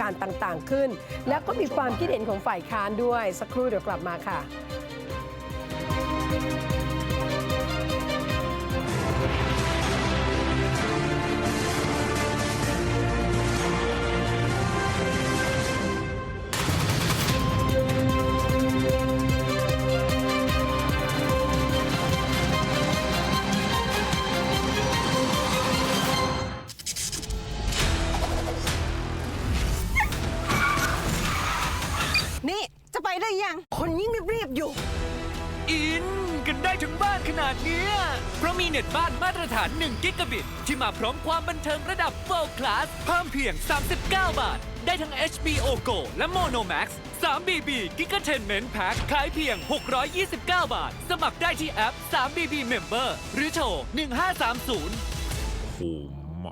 การต่างๆขึ้น แล้วก็มีความคิดเห็นของฝ่ายค้านด้วยสักครู่เดี๋ยวกลับมาค่ะ จะไปได้ยัง คนยิ่งรีบๆอยู่ อินกันได้ถึงบ้านขนาดเนี้ยเพราะมีเน็ตบ้านมาตรฐาน 1 กิกะบิต ที่มาพร้อมความบันเทิงระดับ World Class เพิ่มเพียง 39 บาท ได้ทั้ง HBO Go และ Mono Max 3BB Gigatenment Pack ขายเพียง 629 บาท สมัครได้ที่แอป 3BB Member หรือโทร 1530 โหม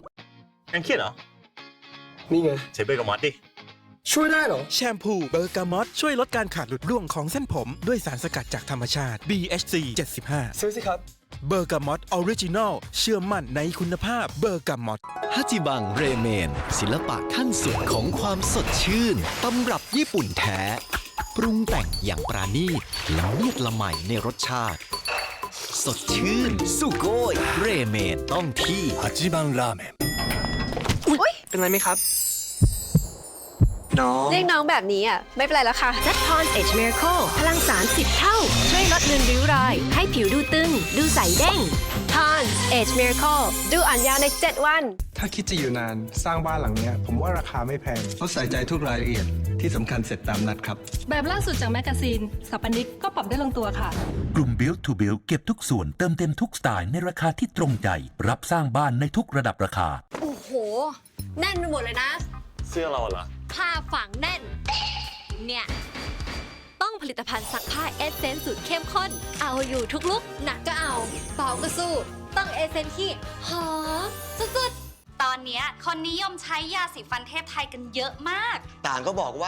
ยังเครียดเหรอ นี่ไง ใช้เบอร์กับมอสดิ ช่วยได้เหรอ แชมพูเบอร์กามอตช่วยลดการขาดหลุดร่วงของเส้นผม ด้วยสารสกัดจากธรรมชาติ BHC 75 ซื้อสิครับ เบอร์กามอตออริจินอลเชื่อมั่นในคุณภาพเบอร์กามอตฮัจิบังเรเมน ศิลปะขั้นสุดของความสดชื่น ตำรับญี่ปุ่นแท้ ปรุงแต่งอย่างปราณีตละเมียดละไมในรสชาติ สดชื่นสุโกยเรเมนต้องที่ฮัจิบังราเมน เป็นไรไหมครับ น้อง เรียกน้องแบบนี้อะไม่เป็นไรแล้วค่ะซัตพอนเอชเม r ร์ e พลังสารสิบเท่า ช่วยลดเลือนริ้วรอย ให้ผิวดูตึง ดูใสเด้งทอนเอชเม r ร์ e ดูอ่อนยาวใน 7 วัน ถ้าคิดจะอยู่นานสร้างบ้านหลังเนี้ย ผมว่าราคาไม่แพง เขาใส่ใจทุกรายละเอียดที่สำคัญเสร็จตามนัดครับ แบบล่าสุดจากแมกกาซีนสถาปนิกก็ปรับได้ลงตัวค่ะ กลุ่ม Build to Build เก็บทุกส่วนเติมเต็มทุกสไตล์ในราคาที่ตรงใจ รับสร้างบ้านในทุกระดับราคา โอ้โห แน่นไปหมดเลยนะ เสื้อเราเหรอ ผ้าฝังแน่น เนี่ย ต้องผลิตภัณฑ์ซักผ้าเอเซนสูตรเข้มข้น เอาอยู่ทุกลุก หนักก็เอา เบาก็สู้ ต้องเอเซนที่หอมสุดๆ ตอนเนี้ยคนนิยมใช้ยาสีฟันเทพไทยกันเยอะมาก ต่างก็บอกว่า